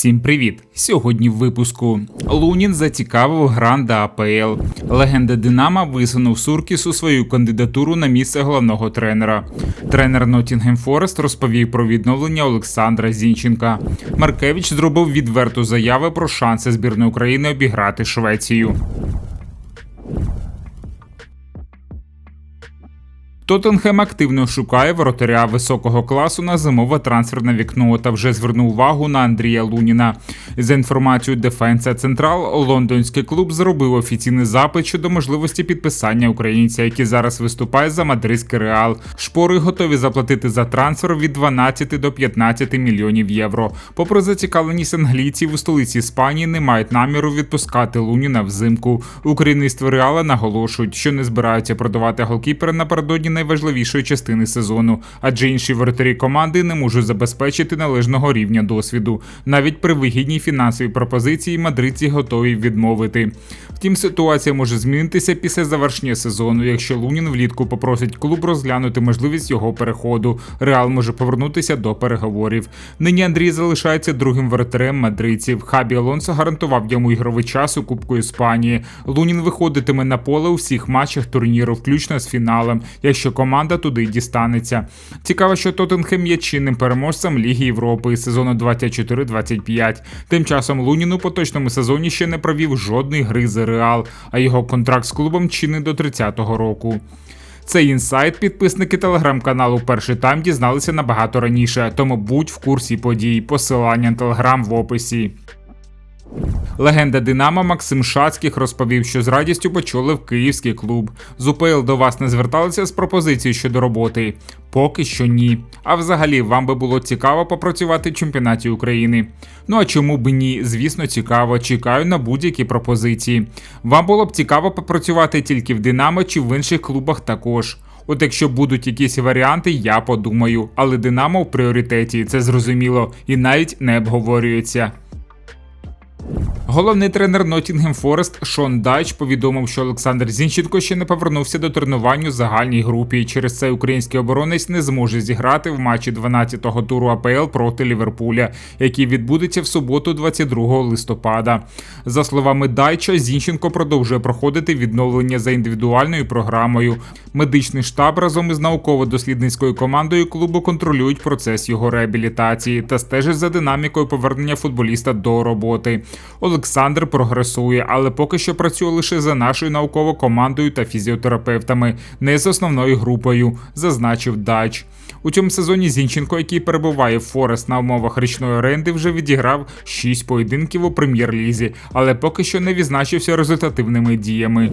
Всім привіт! Сьогодні в випуску Лунін зацікавив гранда АПЛ. Легенда Динамо висунув Суркісу свою кандидатуру на місце головного тренера. Тренер Ноттінгем Форест розповів про відновлення Олександра Зінченка. Маркевич зробив відверту заяву про шанси збірної України обіграти Швецію. Тоттенхем активно шукає воротаря високого класу на зимове трансферне вікно та вже звернув увагу на Андрія Луніна. За інформацією Дефенса Централ, лондонський клуб зробив офіційний запит щодо можливості підписання українця, який зараз виступає за мадридський реал. Шпори готові заплатити за трансфер від 12 до 15 мільйонів євро. Попри зацікавленість англійців у столиці Іспанії не мають наміру відпускати Луніна взимку. У керівництво реала наголошують, що не збираються продавати голкіпера напередодні найважливішої частини сезону, адже інші воротарі команди не можуть забезпечити належного рівня досвіду. Навіть при вигідній фінансовій пропозиції мадридці готові відмовити. Втім, ситуація може змінитися після завершення сезону, якщо Лунін влітку попросить клуб розглянути можливість його переходу. Реал може повернутися до переговорів. Нині Андрій залишається другим воротарем мадридців. Хабі Алонсо гарантував йому ігровий час у Кубку Іспанії. Лунін виходитиме на поле у всіх матчах турніру, включно з фіналем, якщо команда туди дістанеться. Цікаво, що Тоттенхем є чинним переможцем Ліги Європи сезону 24-25. Тим часом Лунін у поточному сезоні ще не провів жодної гри за Реал, а його контракт з клубом чинний до 30-го року. Цей інсайт підписники телеграм-каналу Перший тайм дізналися набагато раніше, тому будь в курсі подій. Посилання на телеграм в описі. Легенда Динамо Максим Шацьких розповів, що з радістю почули в київський клуб. З УПЛ до вас не зверталися з пропозицією щодо роботи? Поки що ні. А взагалі вам би було цікаво попрацювати в чемпіонаті України. Ну а чому б ні? Звісно, цікаво. Чекаю на будь-які пропозиції. Вам було б цікаво попрацювати тільки в Динамо чи в інших клубах також. От якщо будуть якісь варіанти, я подумаю. Але Динамо в пріоритеті, це зрозуміло, і навіть не обговорюється. Головний тренер Ноттінгем Форест Шон Дайч повідомив, що Олександр Зінченко ще не повернувся до тренувань у загальній групі. Через це український оборонець не зможе зіграти в матчі 12-го туру АПЛ проти Ліверпуля, який відбудеться в суботу, 22 листопада. За словами Дайча, Зінченко продовжує проходити відновлення за індивідуальною програмою. Медичний штаб разом із науково-дослідницькою командою клубу контролюють процес його реабілітації та стежать за динамікою повернення футболіста до роботи. Олександр прогресує, але поки що працює лише за нашою науковою командою та фізіотерапевтами, не з основною групою, зазначив Дач. У цьому сезоні Зінченко, який перебуває в Форест на умовах річної оренди, вже відіграв 6 поєдинків у прем'єр-лізі, але поки що не відзначився результативними діями.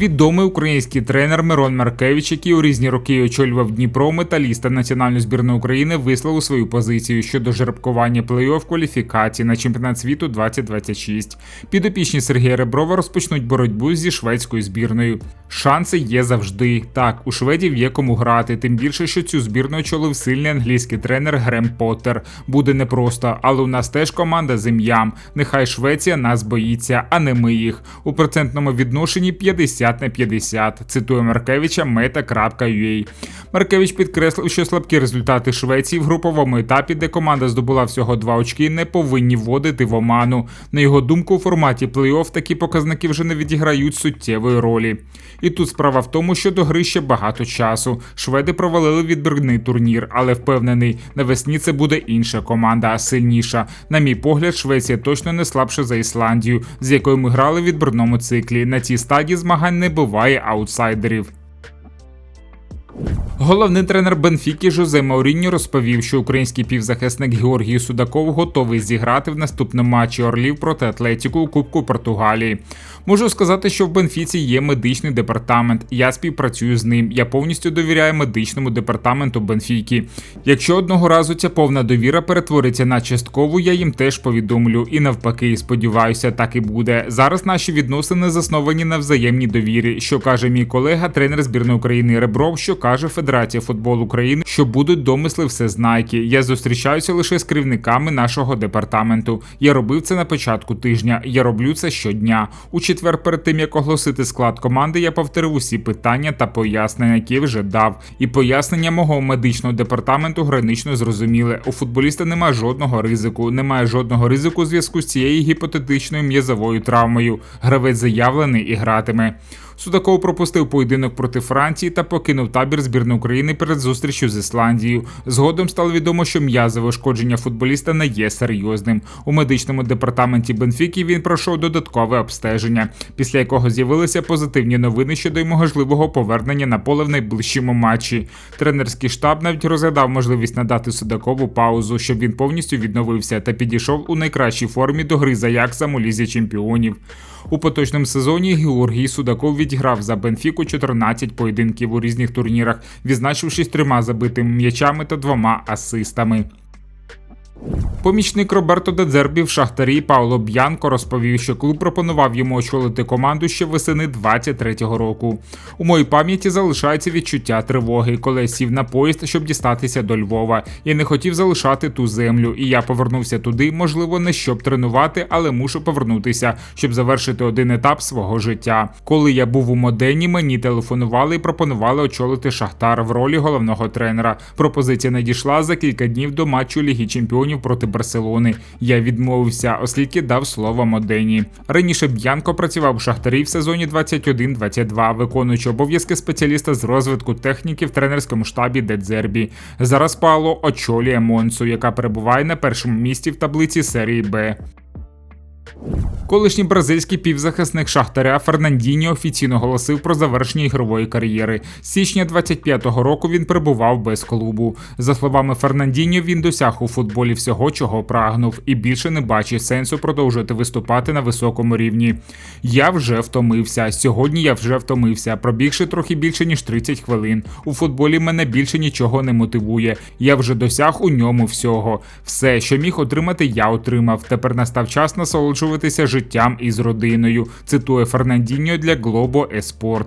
Відомий український тренер Мирон Маркевич, який у різні роки очолював Дніпро, металіста національної збірної України, висловив свою позицію щодо жеребкування плей-офф кваліфікації на чемпіонат світу 2026. Підопічні Сергія Реброва розпочнуть боротьбу зі шведською збірною. Шанси є завжди. Так, у шведів є кому грати, тим більше, що цю збірну очолив сильний англійський тренер Грем Поттер. Буде непросто, але у нас теж команда з ім'ям. Нехай Швеція нас боїться, а не ми їх. У процентному відношенні 50 на 50. Цитує Маркевича meta.ua. Маркевич підкреслив, що слабкі результати Швеції в груповому етапі, де команда здобула всього два очки, не повинні вводити в оману. На його думку, у форматі плей-офф такі показники вже не відіграють суттєвої ролі. І тут справа в тому, що до гри ще багато часу. Шведи провалили відбірний турнір, але впевнений, навесні це буде інша команда, сильніша. На мій погляд, Швеція точно не слабша за Ісландію, з якою ми грали в відбірному циклі. На цій стадії змагань не буває аутсайдерів. Головний тренер Бенфіки Жозе Мауріньо розповів, що український півзахисник Георгій Судаков готовий зіграти в наступному матчі Орлів проти Атлетіку у Кубку Португалії. Можу сказати, що в Бенфіці є медичний департамент. Я співпрацюю з ним. Я повністю довіряю медичному департаменту Бенфіки. Якщо одного разу ця повна довіра перетвориться на часткову, я їм теж повідомлю. І навпаки, сподіваюся, так і буде. Зараз наші відносини засновані на взаємній довірі. Що каже мій колега, тренер збірної України Ребров, що каже Федерація футболу України, що будуть домисли всезнайки. Я зустрічаюся лише з керівниками нашого департаменту. Я робив це на початку тижня. Я роблю це щодня. У четвер, перед тим як оголосити склад команди, я повторив усі питання та пояснення, які вже дав. І пояснення мого медичного департаменту гранично зрозуміле. У футболіста немає жодного ризику, немає жодного ризику у зв'язку з цією гіпотетичною м'язовою травмою. Гравець заявлений і гратиме. Судаков пропустив поєдинок проти Франції та покинув табір збірної України перед зустрічю з Ісландією. Згодом стало відомо, що м'язове ушкодження футболіста не є серйозним. У медичному департаменті Бенфіки він пройшов додаткове обстеження, після якого з'явилися позитивні новини щодо його можливого повернення на поле в найближчому матчі. Тренерський штаб навіть розглядав можливість надати Судакову паузу, щоб він повністю відновився та підійшов у найкращій формі до гри за Яксам у лізі чемпіонів. У поточному сезоні Георгій Судаков відіграв за Бенфіку 14 поєдинків у різних турнірах, відзначившись трьома забитими м'ячами та двома асистами. Помічник Роберто Дедзербі в Шахтарі Пауло Б'янко розповів, що клуб пропонував йому очолити команду ще весени 23-го року. У моїй пам'яті залишається відчуття тривоги, коли я сів на поїзд, щоб дістатися до Львова. Я не хотів залишати ту землю, і я повернувся туди, можливо, не щоб тренувати, але мушу повернутися, щоб завершити один етап свого життя. Коли я був у Модені, мені телефонували і пропонували очолити Шахтар в ролі головного тренера. Пропозиція надійшла за кілька днів до матчу Ліги Чемпіонів проти Барселони. Я відмовився, оскільки дав слово Модені. Раніше Б'янко працював у Шахтарі в сезоні 21-22, виконуючи обов'язки спеціаліста з розвитку техніки в тренерському штабі Дедзербі. Зараз Пауло очолює Монсу, яка перебуває на першому місці в таблиці серії Б. Колишній бразильський півзахисник Шахтаря Фернандіньо офіційно оголосив про завершення ігрової кар'єри. З січня 25-го року він перебував без клубу. За словами Фернандіньо, він досяг у футболі всього, чого прагнув, і більше не бачить сенсу продовжувати виступати на високому рівні. Я вже втомився. Сьогодні я вже втомився, пробігши трохи більше ніж 30 хвилин. У футболі мене більше нічого не мотивує. Я вже досяг у ньому всього. Все, що міг отримати, я отримав. Тепер настав час насолоджуватися життям із родиною. Цитує Фернандіньо для Globo Esport.